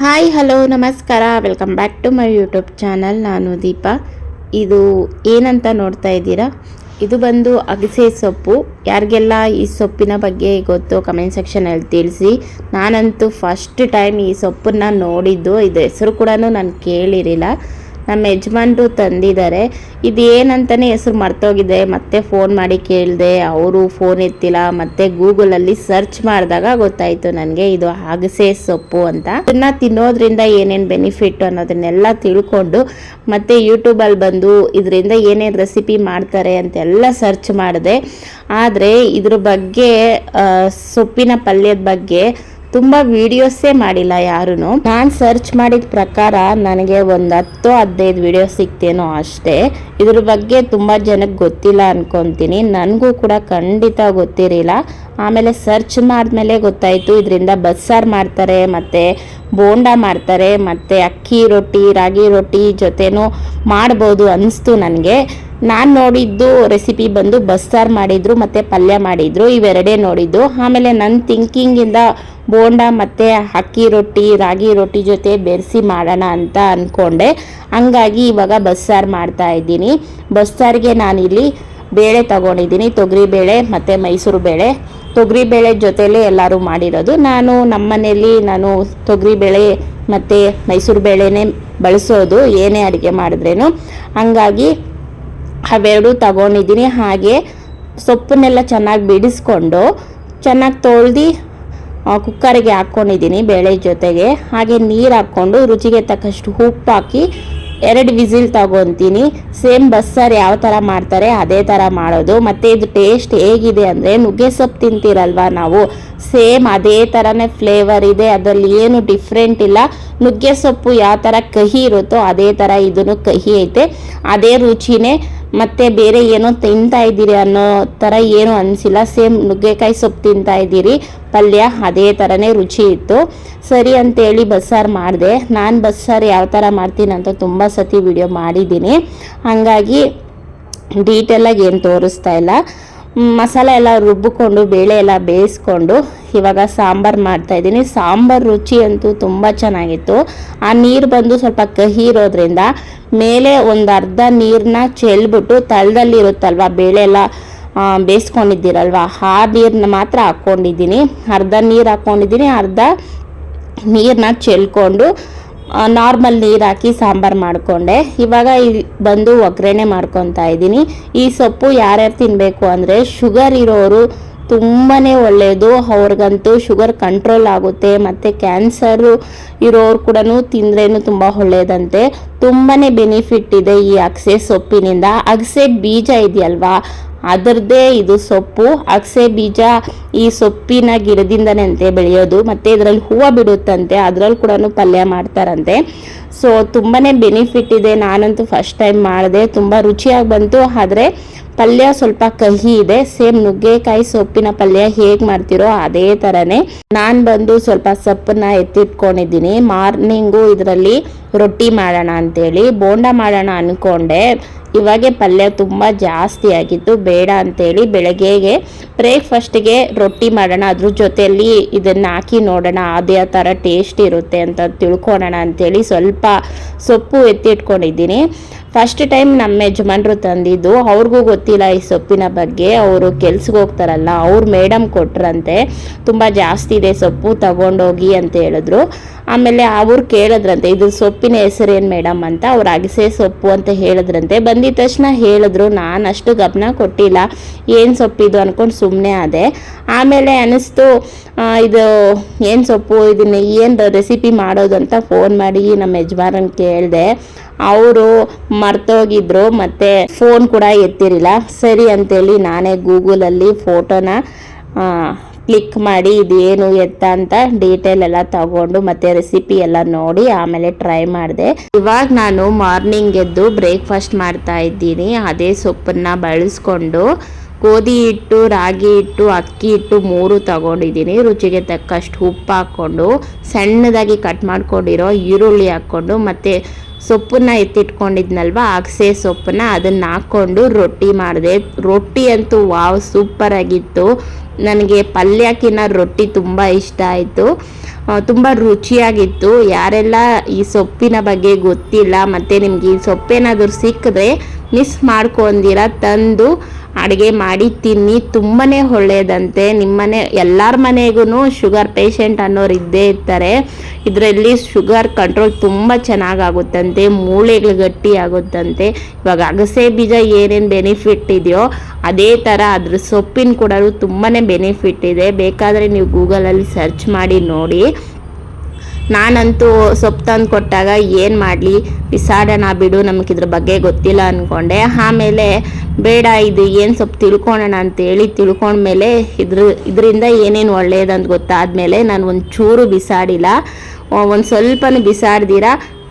Hi, hello, ನಮಸ್ಕಾರ. Welcome back to my YouTube channel. ನಾನು ದೀಪಾ. ಇದು ಏನಂತ ನೋಡ್ತಾ ಇದ್ದೀರಾ? ಇದು ಬಂದು ಅಗಸೆ ಸೊಪ್ಪು. ಯಾರಿಗೆಲ್ಲ ಈ ಸೊಪ್ಪಿನ ಬಗ್ಗೆ ಗೊತ್ತು ಕಮೆಂಟ್ ಸೆಕ್ಷನಲ್ಲಿ ತಿಳಿಸಿ. ನಾನಂತೂ ಫಸ್ಟ್ ಟೈಮ್ ಈ ಸೊಪ್ಪನ್ನ ನೋಡಿದ್ದು. ಇದು ಹೆಸರು ಕೂಡ ನಾನು ಕೇಳಿರಲಿಲ್ಲ. ನಮ್ಮ ಯಜಮಾನ್ರು ತಂದಿದ್ದಾರೆ. ಇದು ಏನಂತಲೇ ಹೆಸರು ಮರ್ತೋಗಿದೆ. ಮತ್ತೆ ಫೋನ್ ಮಾಡಿ ಕೇಳಿದೆ, ಅವರು ಫೋನ್ ಎತ್ತಿಲ್ಲ, ಮತ್ತೆ ಗೂಗಲಲ್ಲಿ ಸರ್ಚ್ ಮಾಡಿದಾಗ ಗೊತ್ತಾಯಿತು ನನಗೆ ಇದು ಅಗಸೆ ಸೊಪ್ಪು ಅಂತ. ಇದನ್ನ ತಿನ್ನೋದ್ರಿಂದ ಏನೇನು ಬೆನಿಫಿಟ್ ಅನ್ನೋದನ್ನೆಲ್ಲ ತಿಳ್ಕೊಂಡು, ಮತ್ತೆ ಯೂಟ್ಯೂಬಲ್ಲಿ ಬಂದು ಇದರಿಂದ ಏನೇನು ರೆಸಿಪಿ ಮಾಡ್ತಾರೆ ಅಂತೆಲ್ಲ ಸರ್ಚ್ ಮಾಡಿದೆ. ಆದರೆ ಇದ್ರ ಬಗ್ಗೆ ಸೊಪ್ಪಿನ ಪಲ್ಯದ ಬಗ್ಗೆ ತುಂಬ ವಿಡಿಯೋಸೇ ಮಾಡಿಲ್ಲ ಯಾರೂ ನಾನು ಸರ್ಚ್ ಮಾಡಿದ ಪ್ರಕಾರ ನನಗೆ ಒಂದು ಹತ್ತು ಹದಿನೈದು ವಿಡಿಯೋ ಸಿಕ್ತೇನೋ ಅಷ್ಟೇ. ಇದ್ರ ಬಗ್ಗೆ ತುಂಬ ಜನಕ್ಕೆ ಗೊತ್ತಿಲ್ಲ ಅನ್ಕೊಂತೀನಿ. ನನಗೂ ಕೂಡ ಖಂಡಿತ ಗೊತ್ತಿರಲಿಲ್ಲ. ಆಮೇಲೆ ಸರ್ಚ್ ಮಾಡಿದ್ಮೇಲೆ ಗೊತ್ತಾಯಿತು. ಇದರಿಂದ ಬಸ್ಸಾರು ಮಾಡ್ತಾರೆ, ಮತ್ತು ಬೋಂಡ ಮಾಡ್ತಾರೆ, ಮತ್ತು ಅಕ್ಕಿ ರೊಟ್ಟಿ, ರಾಗಿ ರೊಟ್ಟಿ ಜೊತೆನೂ ಮಾಡ್ಬೋದು ಅನ್ನಿಸ್ತು ನನಗೆ. ನಾನು ನೋಡಿದ್ದು ರೆಸಿಪಿ ಬಂದು ಬಸ್ಸಾರು ಮಾಡಿದ್ರು, ಮತ್ತು ಪಲ್ಯ ಮಾಡಿದ್ರು, ಇವೆರಡೇ ನೋಡಿದ್ದು. ಆಮೇಲೆ ನನ್ನ ಥಿಂಕಿಂಗಿಂದ ಬೋಂಡ ಮತ್ತು ಅಕ್ಕಿ ರೊಟ್ಟಿ, ರಾಗಿ ರೊಟ್ಟಿ ಜೊತೆ ಬೆರೆಸಿ ಮಾಡೋಣ ಅಂತ ಅಂದ್ಕೊಂಡೆ ಹಂಗಾಗಿ ಇವಾಗ ಬಸ್ಸಾರು ಮಾಡ್ತಾ ಇದ್ದೀನಿ. ಬಸ್ಸಾರಿಗೆ ನಾನಿಲ್ಲಿ ಬೇಳೆ ತಗೊಂಡಿದ್ದೀನಿ, ತೊಗರಿ ಬೇಳೆ ಮತ್ತು ಮೈಸೂರು ಬೇಳೆ. ತೊಗರಿ ಬೇಳೆ ಜೊತೆಲೇ ಎಲ್ಲರೂ ಮಾಡಿರೋದು. ನಾನು ನಮ್ಮ ಮನೆಯಲ್ಲಿ ನಾನು ತೊಗರಿ ಬೇಳೆ ಮತ್ತು ಮೈಸೂರು ಬೇಳೆನೇ ಬಳಸೋದು, ಏನೇ ಅಡುಗೆ ಮಾಡಿದ್ರೇನು. ಹಂಗಾಗಿ ಅವೆರಡು ತಗೊಂಡಿದ್ದೀನಿ. ಹಾಗೆ ಸೊಪ್ಪನ್ನೆಲ್ಲ ಚೆನ್ನಾಗಿ ಬಿಡಿಸ್ಕೊಂಡು ಚೆನ್ನಾಗಿ ತೊಳ್ದು ಕುಕ್ಕರಿಗೆ ಹಾಕ್ಕೊಂಡಿದ್ದೀನಿ ಬೇಳೆ ಜೊತೆಗೆ. ಹಾಗೆ ನೀರು ಹಾಕ್ಕೊಂಡು ರುಚಿಗೆ ತಕ್ಕಷ್ಟು ಉಪ್ಪು ಹಾಕಿ ಎರಡು ವಿಸಿಲ್ ತಗೊತೀನಿ. ಸೇಮ್ ಬಸ್ಸಾರು ಯಾವ ಥರ ಮಾಡ್ತಾರೆ ಅದೇ ಥರ ಮಾಡೋದು. ಮತ್ತು ಇದು ಟೇಸ್ಟ್ ಹೇಗಿದೆ ಅಂದರೆ ನುಗ್ಗೆ ಸೊಪ್ಪು ತಿಂತೀರಲ್ವ ನಾವು? ಸೇಮ್ ಅದೇ ಥರನೇ ಫ್ಲೇವರ್ ಇದೆ. ಅದರಲ್ಲಿ ಏನು ಡಿಫ್ರೆಂಟ್ ಇಲ್ಲ. ನುಗ್ಗೆ ಸೊಪ್ಪು ಯಾವ ಥರ ಕಹಿ ಇರುತ್ತೋ ಅದೇ ಥರ ಇದನ್ನು ಕಹಿ ಐತೆ. ಅದೇ ರುಚಿನೇ ಮತ್ತೆ ಬೇರೆ ಏನೋ ತಿಂತಾ ಇದ್ದೀರಿ ಅನ್ನೋ ಥರ ಏನೂ ಅನಿಸಿಲ್ಲ. ಸೇಮ್ ನುಗ್ಗೆಕಾಯಿ ಸೊಪ್ಪು ತಿಂತಾ ಇದ್ದೀರಿ. ಪಲ್ಯ ಅದೇ ಥರನೇ ರುಚಿ ಇತ್ತು. ಸರಿ ಅಂತೇಳಿ ಬಸ್ಸಾರು ಮಾಡಿದೆ. ನಾನು ಬಸ್ಸಾರು ಯಾವ ಥರ ಮಾಡ್ತೀನಿ ಅಂತ ತುಂಬ ಸತಿ ವಿಡಿಯೋ ಮಾಡಿದ್ದೀನಿ. ಹಾಗಾಗಿ ಡೀಟೇಲಾಗಿ ಏನು ತೋರಿಸ್ತಾ ಇಲ್ಲ. ಮಸಾಲೆ ಎಲ್ಲ ರುಬ್ಬಿಕೊಂಡು, ಬೇಳೆ ಎಲ್ಲ ಬೇಯಿಸ್ಕೊಂಡು ಇವಾಗ ಸಾಂಬಾರು ಮಾಡ್ತಾ ಇದ್ದೀನಿ. ಸಾಂಬಾರು ರುಚಿ ಅಂತೂ ತುಂಬ ಚೆನ್ನಾಗಿತ್ತು. ಆ ನೀರು ಬಂದು ಸ್ವಲ್ಪ ಕಹಿ ಇರೋದ್ರಿಂದ ಮೇಲೆ ಒಂದು ಅರ್ಧ ನೀರನ್ನ ಚೆಲ್ಬಿಟ್ಟು ತಳದಲ್ಲಿ ಇರುತ್ತಲ್ವ, ಬೇಳೆ ಎಲ್ಲ ಬೇಯಿಸ್ಕೊಂಡಿದ್ದೀರಲ್ವ, ಆ ನೀರನ್ನ ಮಾತ್ರ ಹಾಕ್ಕೊಂಡಿದ್ದೀನಿ. ಅರ್ಧ ನೀರು ಹಾಕ್ಕೊಂಡಿದ್ದೀನಿ, ಅರ್ಧ ನೀರನ್ನ ಚೆಲ್ಕೊಂಡು ನಾರ್ಮಲ್ ನೀರು ಹಾಕಿ ಸಾಂಬಾರು ಮಾಡಿಕೊಂಡೆ. ಇವಾಗ ಬಂದು ಒಗ್ಗರಣೆ ಮಾಡ್ಕೊತಾ ಇದ್ದೀನಿ. ಈ ಸೊಪ್ಪು ಯಾರ್ಯಾರು ತಿನ್ನಬೇಕು ಅಂದರೆ ಶುಗರ್ ಇರೋರು ತುಂಬಾ ಒಳ್ಳೆಯದು ಅವ್ರಿಗಂತೂ ಶುಗರ್ ಕಂಟ್ರೋಲ್ ಆಗುತ್ತೆ. ಮತ್ತು ಕ್ಯಾನ್ಸರು ಇರೋರು ಕೂಡ ತಿಂದ್ರೇನು ತುಂಬ ಒಳ್ಳೆಯದಂತೆ ತುಂಬಾ ಬೆನಿಫಿಟ್ ಇದೆ ಈ ಅಗಸೆ ಸೊಪ್ಪಿನಿಂದ. ಅಗಸೆ ಬೀಜ ಇದೆಯಲ್ವಾ? ಅದರದ್ದೇ ಇದು ಸೊಪ್ಪು. ಅಗಸೆ ಬೀಜ ಈ ಸೊಪ್ಪಿನ ಗಿಡದಿಂದನೇ ಅಂತೆ ಬೆಳೆಯೋದು, ಮತ್ತು ಇದರಲ್ಲಿ ಹೂವು ಬಿಡುತ್ತಂತೆ, ಅದರಲ್ಲಿ ಕೂಡ ಪಲ್ಯ ಮಾಡ್ತಾರಂತೆ. ಸೊ ತುಂಬಾ ಬೆನಿಫಿಟ್ ಇದೆ. ನಾನಂತೂ ಫಸ್ಟ್ ಟೈಮ್ ಮಾಡಿದೆ. ತುಂಬ ರುಚಿಯಾಗಿ ಬಂತು. ಆದರೆ ಪಲ್ಯ ಸ್ವಲ್ಪ ಕಹಿ ಇದೆ. ಸೇಮ್ ನುಗ್ಗೆಕಾಯಿ ಸೊಪ್ಪಿನ ಪಲ್ಯ ಹೇಗೆ ಮಾಡ್ತಿರೋ ಅದೇ ಥರನೇ ನಾನು ಬಂದು ಸ್ವಲ್ಪ ಸೊಪ್ಪನ್ನ ಎತ್ತಿಟ್ಕೊಂಡಿದ್ದೀನಿ. ಮಾರ್ನಿಂಗು ಇದರಲ್ಲಿ ರೊಟ್ಟಿ ಮಾಡೋಣ ಅಂತೇಳಿ, ಬೋಂಡ ಮಾಡೋಣ ಅಂದ್ಕೊಂಡೆ ಇವಾಗೆ ಪಲ್ಯ ತುಂಬ ಜಾಸ್ತಿ ಆಗಿತ್ತು ಬೇಡ ಅಂತೇಳಿ ಬೆಳಗ್ಗೆಗೆ ಬ್ರೇಕ್ಫಾಸ್ಟ್ಗೆ ರೊಟ್ಟಿ ಮಾಡೋಣ, ಅದ್ರ ಜೊತೆಯಲ್ಲಿ ಇದನ್ನು ಹಾಕಿ ನೋಡೋಣ, ಅದೇ ಥರ ಟೇಸ್ಟ್ ಇರುತ್ತೆ ಅಂತ ತಿಳ್ಕೊಳೋಣ ಅಂತೇಳಿ ಸ್ವಲ್ಪ ಸೊಪ್ಪು ಎತ್ತಿಟ್ಕೊಂಡಿದ್ದೀನಿ. ಫಸ್ಟ್ ಟೈಮ್ ನಮ್ಮ ಯಜಮಾನ್ರು ತಂದಿದ್ದು, ಅವ್ರಿಗೂ ಗೊತ್ತಿಲ್ಲ ಈ ಸೊಪ್ಪಿನ ಬಗ್ಗೆ, ಅವರು ಕೆಲ್ಸಕ್ಕೆ ಹೋಗ್ತಾರಲ್ಲ, ಅವ್ರು ಮೇಡಮ್ ಕೊಟ್ರಂತೆ, ತುಂಬ ಜಾಸ್ತಿ ಇದೆ ಸೊಪ್ಪು, ತಗೊಂಡೋಗಿ ಅಂತ ಹೇಳಿದ್ರು. ಆಮೇಲೆ ಅವ್ರು ಕೇಳಿದ್ರಂತೆ, ಇದು ಸೊಪ್ಪಿನ ಹೆಸರೇನು ಮೇಡಮ್ ಅಂತ ಅವ್ರು ಅಗಸೆ ಸೊಪ್ಪು ಅಂತ ಹೇಳಿದ್ರಂತೆ. ಬಂದಿದ ತಕ್ಷಣ ಹೇಳಿದ್ರು, ನಾನು ಅಷ್ಟು ಗಮನ ಕೊಟ್ಟಿಲ್ಲ. ಏನು ಸೊಪ್ಪಿದು ಅಂದ್ಕೊಂಡು ಸುಮ್ಮನೆ ಆದೆ. ಆಮೇಲೆ ಅನ್ನಿಸ್ತು ಇದು ಏನು ಸೊಪ್ಪು? ಇದನ್ನ ಏನು ರೆಸಿಪಿ ಮಾಡೋದು ಅಂತ ಫೋನ್ ಮಾಡಿ ನಮ್ಮ ಯಜಮಾನನ್ ಕೇಳಿದೆ. ಅವರು ಮರ್ತೋಗಿದ್ರು, ಮತ್ತು ಫೋನ್ ಕೂಡ ಎತ್ತಿರಲಿಲ್ಲ ಸರಿ ಅಂತೇಳಿ ನಾನೇ ಗೂಗಲಲ್ಲಿ ಫೋಟೋನ ಕ್ಲಿಕ್ ಮಾಡಿ ಇದೇನು ಎತ್ತ ಅಂತ ಡೀಟೇಲ್ ಎಲ್ಲ ತಗೊಂಡು ಮತ್ತೆ ರೆಸಿಪಿ ಎಲ್ಲ ನೋಡಿ ಆಮೇಲೆ ಟ್ರೈ ಮಾಡಿದೆ. ಇವಾಗ ನಾನು ಮಾರ್ನಿಂಗ್ ಎದ್ದು ಬ್ರೇಕ್ಫಾಸ್ಟ್ ಮಾಡ್ತಾ ಇದ್ದೀನಿ. ಅದೇ ಸೊಪ್ಪನ್ನ ಬಳಸ್ಕೊಂಡು ಗೋಧಿ ಹಿಟ್ಟು, ರಾಗಿ ಹಿಟ್ಟು, ಅಕ್ಕಿ ಹಿಟ್ಟು ಮೂರು ತಗೊಂಡಿದ್ದೀನಿ. ರುಚಿಗೆ ತಕ್ಕಷ್ಟು ಉಪ್ಪು ಹಾಕ್ಕೊಂಡು ಸಣ್ಣದಾಗಿ ಕಟ್ ಮಾಡ್ಕೊಂಡಿರೋ ಈರುಳ್ಳಿ ಹಾಕ್ಕೊಂಡು ಮತ್ತು ಸೊಪ್ಪನ್ನ ಎತ್ತಿಟ್ಕೊಂಡಿದ್ನಲ್ವ, ಅಗಸೆ ಸೊಪ್ಪನ್ನ ಅದನ್ನ ಹಾಕ್ಕೊಂಡು ರೊಟ್ಟಿ ಮಾಡಿದೆ. ರೊಟ್ಟಿ ಅಂತೂ ವಾವ್ ಸೂಪರ್ ಆಗಿತ್ತು. ನನಗೆ ಪಲ್ಯಕ್ಕಿನ್ನ ರೊಟ್ಟಿ ತುಂಬ ಇಷ್ಟ ಆಯಿತು. ತುಂಬ ರುಚಿಯಾಗಿತ್ತು. ಯಾರೆಲ್ಲ ಈ ಸೊಪ್ಪಿನ ಬಗ್ಗೆ ಗೊತ್ತಿಲ್ಲ, ಮತ್ತು ನಿಮಗೆ ಈ ಸೊಪ್ಪೇನಾದರೂ ಸಿಕ್ಕಿದ್ರೆ ಮಿಸ್ ಮಾಡ್ಕೊಂಡಿರ, ತಂದು ಅಡುಗೆ ಮಾಡಿ ತಿನ್ನಿ ತುಂಬಾ ಒಳ್ಳೆಯದಂತೆ. ನಿಮ್ಮನೆ, ಎಲ್ಲರ ಮನೆಗೂ ಶುಗರ್ ಪೇಷಂಟ್ ಅನ್ನೋರು ಇದ್ದೇ ಇರ್ತಾರೆ. ಇದರಲ್ಲಿ ಶುಗರ್ ಕಂಟ್ರೋಲ್ ತುಂಬ ಚೆನ್ನಾಗಾಗುತ್ತಂತೆ, ಮೂಳೆಗಳು ಗಟ್ಟಿ ಆಗುತ್ತಂತೆ. ಇವಾಗ ಅಗಸೆ ಬೀಜ ಏನೇನು ಬೆನಿಫಿಟ್ ಇದೆಯೋ, ಅದೇ ಥರ ಅದ್ರ ಸೊಪ್ಪಿನ ಕೂಡ ತುಂಬಾ ಬೆನಿಫಿಟ್ ಇದೆ. ಬೇಕಾದರೆ ನೀವು ಗೂಗಲಲ್ಲಿ ಸರ್ಚ್ ಮಾಡಿ ನೋಡಿ. ನಾನಂತೂ ಸೊಪ್ಪು ತಂದು ಕೊಟ್ಟಾಗ ಏನು ಮಾಡಲಿ? ಬಿಸಾಡೋಣ ಬಿಡು ನಮಗೆ ಇದ್ರ ಬಗ್ಗೆ ಗೊತ್ತಿಲ್ಲ ಅಂದ್ಕೊಂಡೆ ಆಮೇಲೆ, ಬೇಡ ಇದು ಏನು ಸೊಪ್ಪು ತಿಳ್ಕೊಳೋಣ ಅಂತೇಳಿ ತಿಳ್ಕೊಂಡ್ಮೇಲೆ ಇದ್ರ, ಇದರಿಂದ ಏನೇನು ಒಳ್ಳೆಯದಂತ ಗೊತ್ತಾದಮೇಲೆ ನಾನು ಒಂದು ಚೂರು ಬಿಸಾಡಿಲ್ಲ. ಒಂದು ಸ್ವಲ್ಪನೂ ಬಿಸಾಡ್ದಿರ?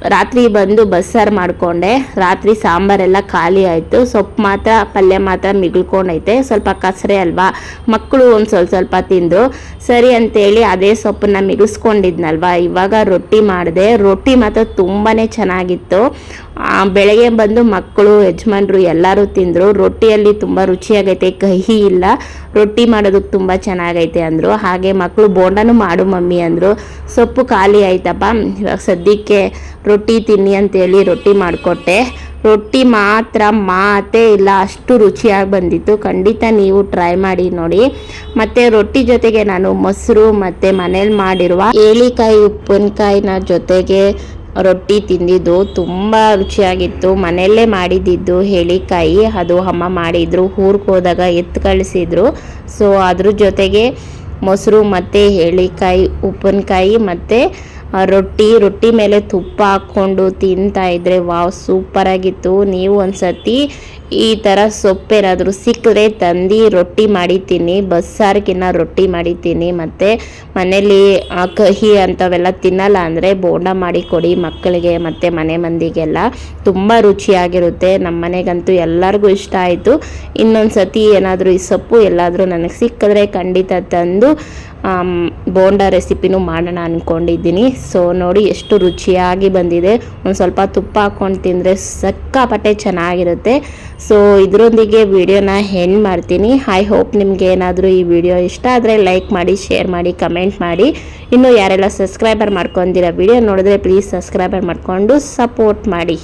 ರಾತ್ರಿ ಬಂದು ಬಸ್ಸಾರು ಮಾಡಿಕೊಂಡೆ. ರಾತ್ರಿ ಸಾಂಬಾರೆಲ್ಲ ಖಾಲಿ ಆಯಿತು. ಸೊಪ್ಪು ಮಾತ್ರ, ಪಲ್ಯ ಮಾತ್ರ ಮಿಗಿಳ್ಕೊಂಡೈತೆ ಸ್ವಲ್ಪ ಕಸರೆ ಅಲ್ವಾ? ಮಕ್ಕಳು ಒಂದು ಸ್ವಲ್ಪ ಸ್ವಲ್ಪ ತಿಂದರು. ಸರಿ ಅಂತೇಳಿ ಅದೇ ಸೊಪ್ಪನ್ನ ಮಿಗಿಸ್ಕೊಂಡಿದ್ನಲ್ವ? ಇವಾಗ ರೊಟ್ಟಿ ಮಾಡಿದೆ. ರೊಟ್ಟಿ ಮಾತ್ರ ತುಂಬಾ ಚೆನ್ನಾಗಿತ್ತು. ಬೆಳಗ್ಗೆ ಬಂದು ಮಕ್ಕಳು ಯಜಮಾನ್ರು ಎಲ್ಲರೂ ತಿಂದರು. ರೊಟ್ಟಿಯಲ್ಲಿ ತುಂಬ ರುಚಿಯಾಗೈತೆ. ಕಹಿ ಇಲ್ಲ. ರೊಟ್ಟಿ ಮಾಡೋದಕ್ಕೆ ತುಂಬ ಚೆನ್ನಾಗೈತೆ ಅಂದರು. ಹಾಗೆ ಮಕ್ಕಳು ಬೋಂಡನೂ ಮಾಡು ಮಮ್ಮಿ ಅಂದರು. ಸೊಪ್ಪು ಖಾಲಿ ಆಯ್ತಪ್ಪ. ಇವಾಗ ಸದ್ಯಕ್ಕೆ ರೊಟ್ಟಿ ತಿನ್ನಿ ಅಂತೇಳಿ ರೊಟ್ಟಿ ಮಾಡಿಕೊಟ್ಟೆ. ರೊಟ್ಟಿ ಮಾತ್ರ ಮಾತೇ ಇಲ್ಲ, ಅಷ್ಟು ರುಚಿಯಾಗಿ ಬಂದಿತ್ತು. ಖಂಡಿತ ನೀವು ಟ್ರೈ ಮಾಡಿ ನೋಡಿ. ಮತ್ತು ರೊಟ್ಟಿ ಜೊತೆಗೆ ನಾನು ಮೊಸರು ಮತ್ತು ಮನೇಲಿ ಮಾಡಿರುವ ಏಳಿಕಾಯಿ ಉಪ್ಪಿನಕಾಯಿನ ಜೊತೆಗೆ ರೊಟ್ಟಿ ತಿಂದಿದ್ದು ತುಂಬ ರುಚಿಯಾಗಿತ್ತು. ಮನೆಯಲ್ಲೇ ಮಾಡಿದ್ದಿದ್ದು ಹೇಳಿಕಾಯಿ ಅದು ಅಮ್ಮ ಮಾಡಿದ್ರು, ಊರಿಗೆ ಹೋದಾಗ ಎತ್ತು ಕಳಿಸಿದ್ರು. ಸೊ ಅದ್ರ ಜೊತೆಗೆ ಮೊಸರು ಮತ್ತು ಹೇಳಿಕಾಯಿ ಉಪ್ಪಿನಕಾಯಿ ಮತ್ತು ರೊಟ್ಟಿ ರೊಟ್ಟಿ ಮೇಲೆ ತುಪ್ಪ ಹಾಕ್ಕೊಂಡು ತಿಂತಾ ಇದ್ರೆ ವಾವ್ ಸೂಪರಾಗಿತ್ತು ನೀವು ಒಂದ್ಸತಿ ಈ ಥರ ಸೊಪ್ಪೇನಾದರೂ ಸಿಕ್ಕಿದ್ರೆ ತಂದು ರೊಟ್ಟಿ ಮಾಡಿತೀನಿ ಬಸ್ಸಾರಿಗಿನ್ನ ರೊಟ್ಟಿ ಮಾಡಿತೀನಿ ಮತ್ತು ಮನೇಲಿ ಕಹಿ ಅಂಥವೆಲ್ಲ ತಿನ್ನಲ್ಲ ಅಂದರೆ ಬೋಂಡ ಮಾಡಿ ಕೊಡಿ ಮಕ್ಕಳಿಗೆ, ಮತ್ತು ಮನೆ ಮಂದಿಗೆಲ್ಲ. ತುಂಬ ರುಚಿಯಾಗಿರುತ್ತೆ. ನಮ್ಮ ಮನೆಗಂತೂ ಎಲ್ಲರಿಗೂ ಇಷ್ಟ ಆಯಿತು. ಇನ್ನೊಂದು ಸತಿ ಏನಾದರೂ ಈ ಸೊಪ್ಪು ಎಲ್ಲಾದರೂ ನನಗೆ ಸಿಕ್ಕಿದ್ರೆ ಖಂಡಿತ ತಂದು ಬೋಂಡ ರೆಸಿಪಿನೂ ಮಾಡೋಣ ಅಂದ್ಕೊಂಡಿದ್ದೀನಿ ಸೊ ನೋಡಿ ಎಷ್ಟು ರುಚಿಯಾಗಿ ಬಂದಿದೆ. ಒಂದು ಸ್ವಲ್ಪ ತುಪ್ಪ ಹಾಕ್ಕೊಂಡು ತಿಂದರೆ ಸಕ್ಕಾಪಟ್ಟೆ ಚೆನ್ನಾಗಿರುತ್ತೆ. ಸೊ ಇದರೊಂದಿಗೆ ವಿಡಿಯೋನ ಹೆಂಡ್ ಮಾಡ್ತೀನಿ. ಐ ಹೋಪ್ ನಿಮ್ಗೆ ಏನಾದರೂ ಈ ವಿಡಿಯೋ ಇಷ್ಟ ಆದರೆ ಲೈಕ್ ಮಾಡಿ ಶೇರ್ ಮಾಡಿ ಕಮೆಂಟ್ ಮಾಡಿ. ಇನ್ನು ಯಾರೆಲ್ಲ ಸಬ್ಸ್ಕ್ರೈಬರ್ ಮಾಡ್ಕೊಂಡಿರೋ ವಿಡಿಯೋ ನೋಡಿದ್ರೆ ಪ್ಲೀಸ್ ಸಬ್ಸ್ಕ್ರೈಬರ್ ಮಾಡಿಕೊಂಡು ಸಪೋರ್ಟ್ ಮಾಡಿ.